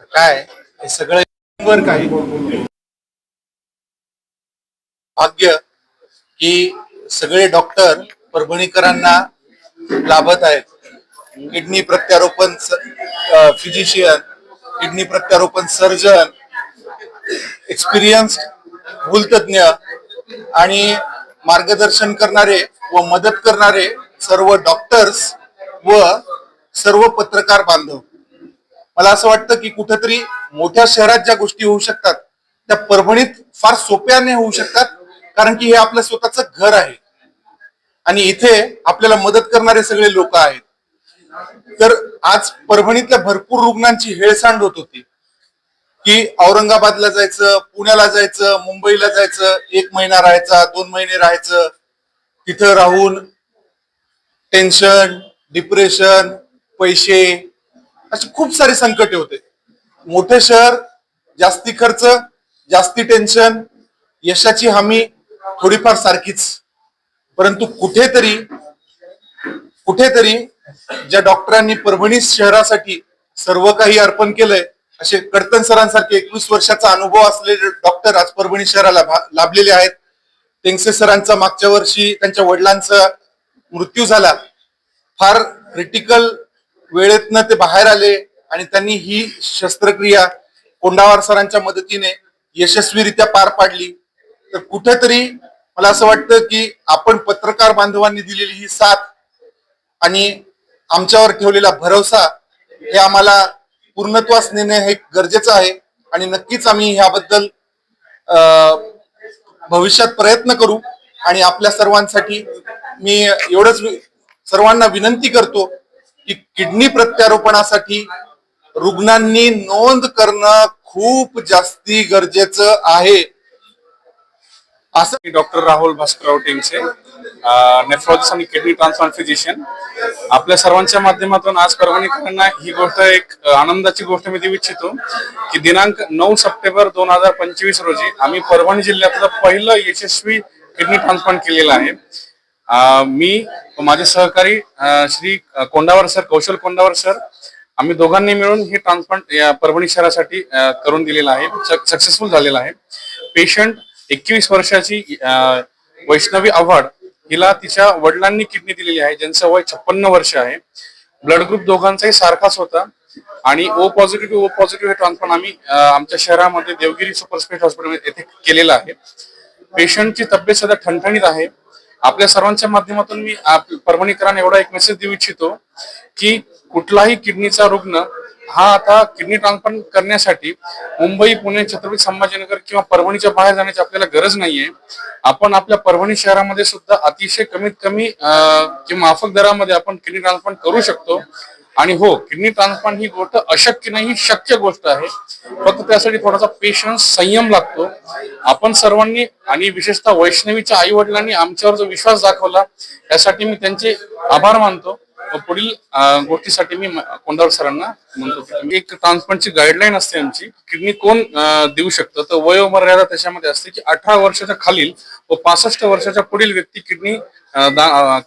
काय? हे सगळं वर्क आहे भाग्य की सगळे डॉक्टर परभणीकरांना लाभत आहेत. किडनी प्रत्यारोपण फिजिशियन किडनी प्रत्यारोपण सर्जन एक्सपिरियन्स भूलतज्ञ आणि मार्गदर्शन करणारे व मदत करणारे सर्व डॉक्टर्स व सर्व पत्रकार बांधव. मला असं वाटतं की कुठेतरी मोठ्या शहरात ज्या गोष्टी होऊ शकतात त्या परभणीत फार सोप्याने होऊ शकतात कारण की हे आपलं स्वतःचं घर आहे. आणि इथे आपल्याला मदत करणारे सगळे लोक आहेत. तर आज परभणीतल्या भरपूर रुग्णांची हेळसांड होत होती. की औरंगाबादला जायचं पुण्याला जायचं मुंबईला जायचं एक महिना राहायचा दोन महिने राहायचं तिथं राहून टेन्शन डिप्रेशन पैसे अशी खूप सारे संकटे होते. मोठे शहर जास्ती खर्च जास्ती टेन्शन यशाची हमी थोडीफार सारखीच. परंतु कुठेतरी कुठेतरी ज्या डॉक्टरांनी परभणी शहरासाठी सर्व काही अर्पण केलंय असे कडतन सरांसारखे एकवीस वर्षाचा अनुभव असलेले डॉक्टर आज परभणी शहराला लाभलेले आहेत. टेंगसे सरांचा मागच्या वर्षी त्यांच्या वडिलांचा मृत्यू झाला. फार क्रिटिकल वेळेतनं ते बाहेर आले आणि त्यांनी ही शस्त्रक्रिया कोंडावार सरांच्या मदतीने यशस्वीरित्या पार पाडली. तर कुठेतरी मला असं वाटतं की आपण पत्रकार बांधवांनी दिलेली ही साथ आणि आमच्यावर ठेवलेला भरोसा हे आम्हाला पूर्णत्वास नेणे हे गरजेचं आहे आणि नक्कीच आम्ही ह्याबद्दल भविष्यात प्रयत्न करू आणि आपल्या सर्वांसाठी मी एवढंच सर्वांना विनंती करतो की किडनी प्रत्यारोपणासाठी रुग्णांनी नोंद करणं खूप जास्ती गरजेचं आहे. असं डॉक्टर राहुल भास्करराव टेंगसे नेफ्रॉलॉजिस्ट आणि किडनी ट्रान्सप्लांट फिजिशियन आपल्या सर्वांच्या माध्यमातून आज परभणीकरांना ही गोष्ट एक आनंदाची गोष्ट मी देऊ इच्छितो की दिनांक नऊ सप्टेंबर दोन हजार पंचवीस रोजी आम्ही परभणी जिल्ह्यातलं पहिलं यशस्वी किडनी ट्रान्सप्लांट केलेलं आहे. मी माझे सहकारी श्री कोंडावर सर कौशल कोंडावर सर आम्ही दोघांनी मिळून हे ट्रान्सप्लांट या परभणी शहरासाठी करून दिलेलं आहे. सक्सेसफुल झालेलं आहे. पेशंट एकवीस वर्षाची वैष्णवी आव्हाड हिला तिच्या वडिलांनी किडनी दिलेली आहे ज्यांचं वय छप्पन्न वर्ष आहे. ब्लड ग्रुप दोघांचाही सारखाच होता आणि ओ पॉझिटिव्ह ओ पॉझिटिव्ह हे ट्रान्सप्लांट आम्ही आमच्या शहरामध्ये देवगिरी सुपर स्पेशल हॉस्पिटल येथे केलेलं आहे. पेशंटची तब्येत सध्या ठणठणीत आहे. आपल्या सर्वांच्या माध्यमातून मी परभणीकरांना एवढा एक मेसेज देऊ इच्छितो की कुठलाही किडनीचा रुग्ण हा आता किडनी ट्रान्सप्लांट करण्यासाठी मुंबई पुणे छत्रपती संभाजीनगर किंवा परभणीच्या बाहेर जाण्याची आपल्याला गरज नाहीये. आपण आपल्या परभणी शहरामध्ये सुद्धा अतिशय कमीत कमी अं, किंवा माफक दरामध्ये आपण किडनी ट्रान्सप्लांट करू शकतो. आणि हो किडनी ट्रान्सप्लांट ही गोष्ट अशक्य नाही शक्य गोष्ट आहे. फक्त त्यासाठी थोडासा पेशन्स संयम लागतो. आपण सर्वांनी आणि विशेषतः वैष्णवीच्या आई वडिलांनी आमच्यावर जो विश्वास दाखवला यासाठी मी त्यांचे आभार मानतो. व पुढील गोष्टीसाठी मी म- कोंडावर सरांना म्हणतो एक ट्रान्सप्लांटची गाईडलाईन असते आमची किडनी कोण देऊ शकतं? तर वयोमर्यादा त्याच्यामध्ये असते की अठरा वर्षाच्या खालील व पासष्ट वर्षाच्या पुढील व्यक्ती किडनी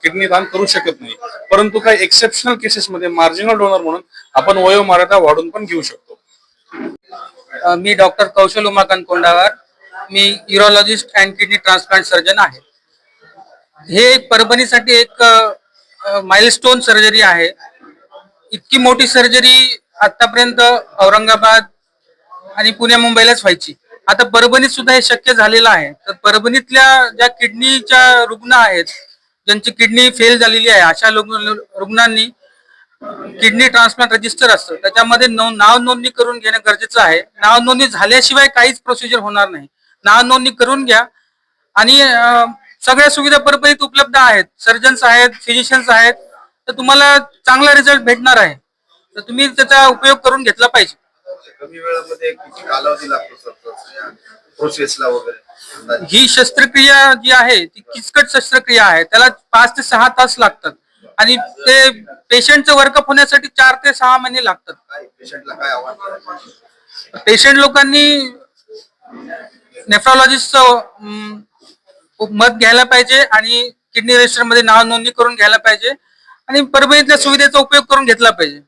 किडनी दान करू शकत नाही. परंतु काही एक्सेप्शनल केसेसमध्ये मार्जिनल डोनर म्हणून आपण वयोमर्यादा वाढून पण घेऊ शकतो. मी doctor Kaushal Umakant Kondawar me urologist and kidney transplant surgeon आहे. हे परभणीसाठी एक माइलस्टोन सर्जरी आहे. इतकी मोठी सर्जरी आतापर्यंत औरंगाबाद आणि पुणे मुंबईलाच व्हायची. आता परभणीत सुद्धा हे शक्य झालेलं आहे. तर परभणीतल्या ज्या किडनीच्या रुग्ण आहेत ज्यांची किडनी फेल झालेली आहे अशा रुग्णांनी किडनी ट्रान्सप्लांट रजिस्टर असतं. त्याच्यामध्ये नाव नोंदणी करून घेणं गरजेचं आहे. नाव नोंदणी झाल्याशिवाय काहीच प्रोसिजर होणार नाही. नाव नोंदणी करून घ्या. आणि सगळ्या सुविधा परभणीत उपलब्ध आहेत. सर्जन्स आहेत फिजिशियन्स आहेत. तर तुम्हाला चांगला रिझल्ट भेटणार आहे. तर तुम्ही त्याचा उपयोग करून घेतला पाहिजे. कमी वेळामध्ये किती कालावधी लागतो सर प्रोसेसला वगैरे? अंदाजे? ही शस्त्रक्रिया जी आहे ती किचकट शस्त्रक्रिया आहे. त्याला पाच ते सहा तास लागतात. आणि ते पेशंटचं वर्कअप होण्यासाठी चार ते सहा महिने लागतात. पेशंटला काय? पेशंट लोकांनी नेफ्रॉलॉजिस्टचं मत घ्यायला पाहिजे आणि किडनी रजिस्टरमध्ये नाव नोंदणी करून घ्यायला पाहिजे. आणि परभणीतल्या सुविधेचा उपयोग करून घेतला पाहिजे.